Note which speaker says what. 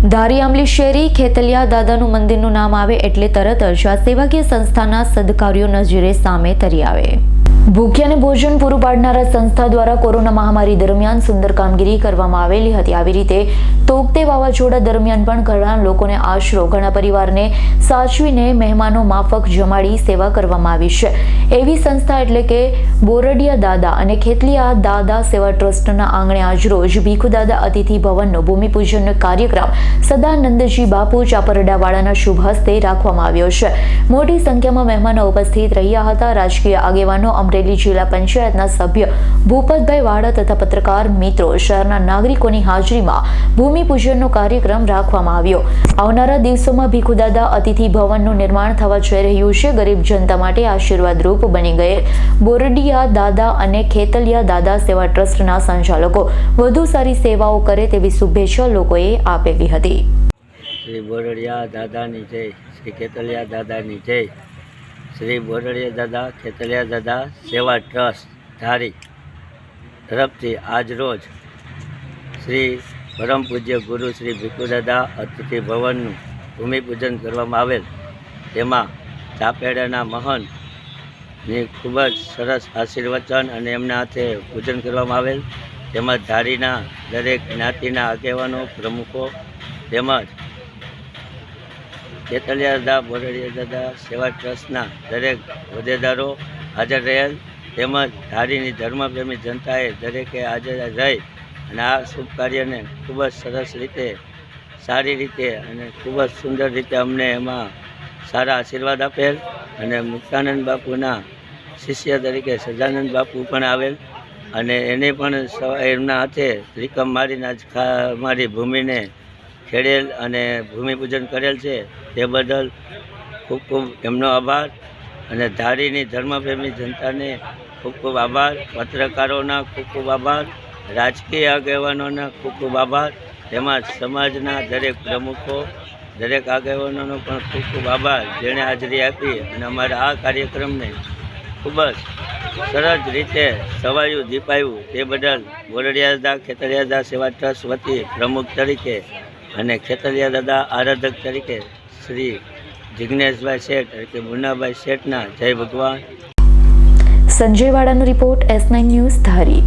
Speaker 1: ધારી આંબલી શેરી ખેતલિયા દાદાનું મંદિરનું નામ આવે એટલે તરત જ આ સેવાકીય સંસ્થાના સદકાર્યો નજરે સામે તરી આવે. ભૂખ્યાને ભોજન પૂરું પાડનારા સંસ્થા દ્વારા કોરોના મહામારી દરમિયાન સુંદર કામગીરી કરવામાં આવેલી હતી. આવી રીતે તોકતે વાવાઝોડા દરમિયાન પણ ઘણા લોકોને આશરો, ઘણા પરિવારને સાચવીને મહેમાનો માફક જમાડી સેવા કરવામાં આવી છે. એવી સંસ્થા એટલે કે બોરડિયા દાદા અને ખેતલિયા દાદા સેવા ટ્રસ્ટના આંગણે આજરોજ ભીખુ દાદા અતિથિ ભવનનો ભૂમિપૂજનનો કાર્યક્રમ સદાનંદજી બાપુ ચાપરડાવાળાના શુભ હસ્તે રાખવામાં આવ્યો છે. મોટી સંખ્યામાં મહેમાનો ઉપસ્થિત રહ્યા હતા. રાજકીય આગેવાનો, અમરેલી જિલ્લા પંચાયતના સભ્ય ભૂપતભાઈ વાડા તથા પત્રકાર મિત્રો શહેરના નાગરિકોની હાજરીમાં ભૂમિપૂજનનો કાર્યક્રમ રાખવામાં આવ્યો. આવનારા દિવસોમાં ભીખુદાદા અતિથિ ભવનનું નિર્માણ થવા જઈ રહ્યું છે. ગરીબ જનતા માટે આશીર્વાદરૂપ બની ગયેલ બોરડિયા દાદા અને ખેતલિયા દાદા સેવા ટ્રસ્ટના સંચાલકો વધુ સારી સેવાઓ કરે તેવી શુભેચ્છા લોકોએ આપેલી હતી.
Speaker 2: શ્રી બોરડિયા દાદાની જય, શ્રી ખેતલિયા દાદાની જય. શ્રી બોરડિયા દાદા ખેતલિયા દાદા, સેવા ટ્રસ્ટ ધારી તરફથી આજરોજ શ્રી પરમ પૂજ્ય ગુરુ શ્રી ભીખુદાદા અતિથિ ભવનનું ભૂમિપૂજન કરવામાં આવેલ. તેમાં ચાપેડાના મહંતની ખૂબ જ સરસ આશીર્વચન અને એમના હાથે પૂજન કરવામાં આવેલ. તેમજ ધારીના દરેક જ્ઞાતિના આગેવાનો, પ્રમુખો તેમજ કેતલિયા દાદા બોરડિયા દાદા, સેવા ટ્રસ્ટના દરેક હોદ્દેદારો હાજર રહેલ તેમજ ધારીની ધર્મપ્રેમી જનતાએ દરેકે હાજર રહી અને આ શુભ કાર્યને ખૂબ જ સરસ રીતે, સારી રીતે અને ખૂબ જ સુંદર રીતે અમને એમાં સારા આશીર્વાદ આપેલ અને મુક્તાનંદ બાપુના શિષ્ય તરીકે સજાનંદ બાપુ પણ આવેલ અને એને પણ એમના હાથે ત્રિકમ મારીને આજ અમારી ભૂમિને ખેડેલ અને ભૂમિપૂજન કરેલ છે. તે બદલ ખૂબ ખૂબ એમનો આભાર અને ધારીની ધર્મપ્રેમી જનતાને ખૂબ ખૂબ આભાર. પત્રકારોના ખૂબ ખૂબ આભાર. રાજકીય આગેવાનોના ખૂબ ખૂબ આભાર. તેમજ સમાજના દરેક પ્રમુખો, દરેક આગેવાનોનો પણ ખૂબ ખૂબ આભાર જેણે હાજરી આપી અને અમારા આ કાર્યક્રમને ખૂબ જ સરસ રીતે સવાયું, દીપાયું. તે બદલ બોરડિયા ખેતરિયાદા સેવા ટ્રસ્ટ વતી પ્રમુખ તરીકે અને ખેતરિયા દાદા આરાધક તરીકે શ્રી જિજ્ઞેશભાઈ શેઠ એટલે કે મુન્નાભાઈ શેઠના જય ભગવાન.
Speaker 1: Sanjay વાડાનો report S nine news Dhari.